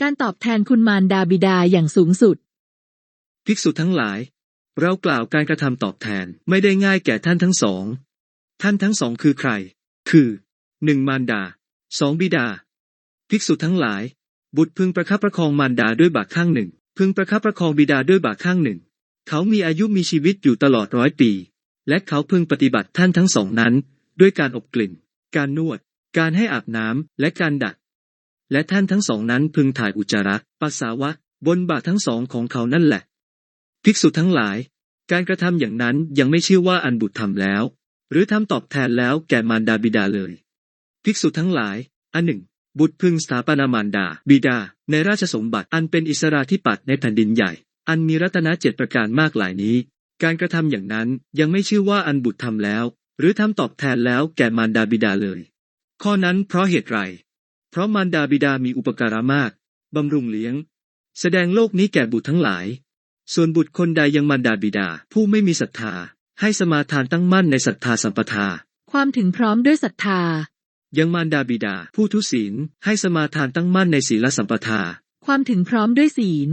การตอบแทนคุณมารดาบิดาอย่างสูงสุด ภิกษุทั้งหลาย เรากล่าวการกระทำตอบแทนไม่ได้ง่ายแก่ท่านทั้งสอง ท่านทั้งสองคือใคร คือหนึ่งมารดาสองบิดา ภิกษุทั้งหลาย บุตรพึงประคับประคองมารดาด้วยบาข้างหนึ่ง พึงประคับประคองบิดาด้วยบาข้างหนึ่ง เขามีอายุมีชีวิตอยู่ตลอดร้อยปี และเขาพึงปฏิบัติท่านทั้งสองนั้น ด้วยการอบกลิ่น การนวด การให้อาบน้ำและการดัด และท่านทั้งสองนั้นพึงถ่ายอุจจาระปัสสาวะ บนบาททั้งสองของเขานั่นแหละ ภิกษุทั้งหลาย การกระทำอย่างนั้นยังไม่ชื่อว่าอันบุตรทำแล้ว หรือทำตอบแทนแล้วแก่มารดาบิดาเลย ภิกษุทั้งหลาย อันหนึ่ง บุตรพึงสถาปนามารดา บิดา ในราชสมบัติอันเป็นอิสราธิปัตย์ในแผ่นดินใหญ่ อันมีรัตนเจ็ดประการมากหลายนี้ การกระทำอย่างนั้นยังไม่ชื่อว่าอันบุตรทำแล้ว หรือทำตอบแทนแล้วแก่มารดาบิดาเลย ข้อนั้นเพราะเหตุไร เพราะมารดาบิดามีอุปการะมาก บำรุงเลี้ยง แสดงโลกนี้แก่บุตรทั้งหลาย ส่วนบุตรคนใดยังมารดาบิดาผู้ไม่มีศรัทธา ให้สมาทานตั้งมั่นในศรัทธาสัมปทา ความถึงพร้อมด้วยศรัทธา ยังมารดาบิดาผู้ทุศีลให้สมาทานตั้งมั่นในศีลสัมปทา ความถึงพร้อมด้วยศีล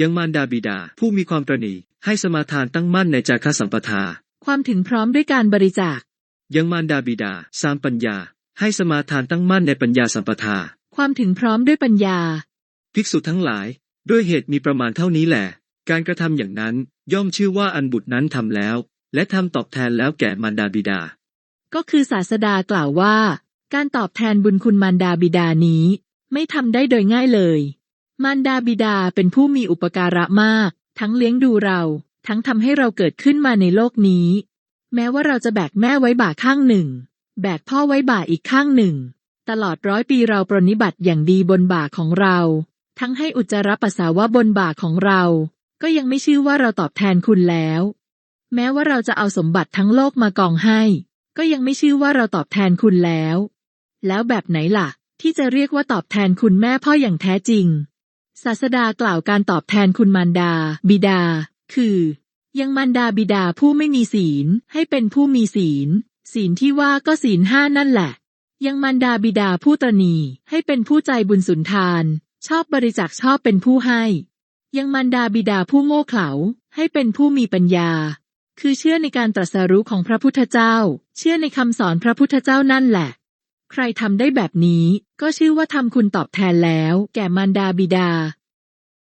ยังมารดาบิดาผู้มีความประณีให้สมาทานตั้งมั่นในจาคสัมปทา ความถึงพร้อมด้วยการบริจาคยังมารดาบิดาสามปัญญา ให้สมาทานตั้งมั่นในปัญญาสัมปทา ความถึงพร้อมด้วยปัญญา ภิกษุทั้งหลาย ด้วยเหตุมีประมาณเท่านี้แหละ การกระทำอย่างนั้นย่อมชื่อว่าอันบุตรนั้นทำแล้ว และทำตอบแทนแล้วแก่มารดาบิดา ก็คือศาสดากล่าวว่า การตอบแทนบุญคุณมารดาบิดานี้ ไม่ทำได้โดยง่ายเลย มารดาบิดาเป็นผู้มีอุปการะมาก ทั้งเลี้ยงดูเรา ทั้งทำให้เราเกิดขึ้นมาในโลกนี้ แม้ว่าเราจะแบกแม่ไว้บ่าข้างหนึ่ง แบกพ่อไว้บ่าอีกข้างหนึ่ง ตลอดร้อยปีเราปรนนิบัติอย่างดีบนบ่าของเรา ทั้งให้อุจจาระปัสสาวะบนบ่าของเรา ก็ยังไม่ชื่อว่าเราตอบแทนคุณแล้ว แม้ว่าเราจะเอาสมบัติทั้งโลกมากองให้ ก็ยังไม่ชื่อว่าเราตอบแทนคุณแล้ว แล้วแบบไหนล่ะ ที่จะเรียกว่าตอบแทนคุณแม่พ่ออย่างแท้จริง ศาสดากล่าวการตอบแทนคุณมารดา บิดา คือยังมารดาบิดาผู้ไม่มีศีลให้เป็นผู้มีศีล ศีลที่ว่าก็ศีลห้านั่นแหละ ยังมารดาบิดาผู้ตรณีให้เป็นผู้ใจบุญสุนทาน ชอบบริจาคชอบเป็นผู้ให้ ยังมารดาบิดาผู้โง่เขลาให้เป็นผู้มีปัญญา คือเชื่อในการตรัสรู้ของพระพุทธเจ้า เชื่อในคำสอนพระพุทธเจ้านั่นแหละ ใครทำได้แบบนี้ก็ชื่อว่าทำคุณตอบแทนแล้ว แก่มารดาบิดา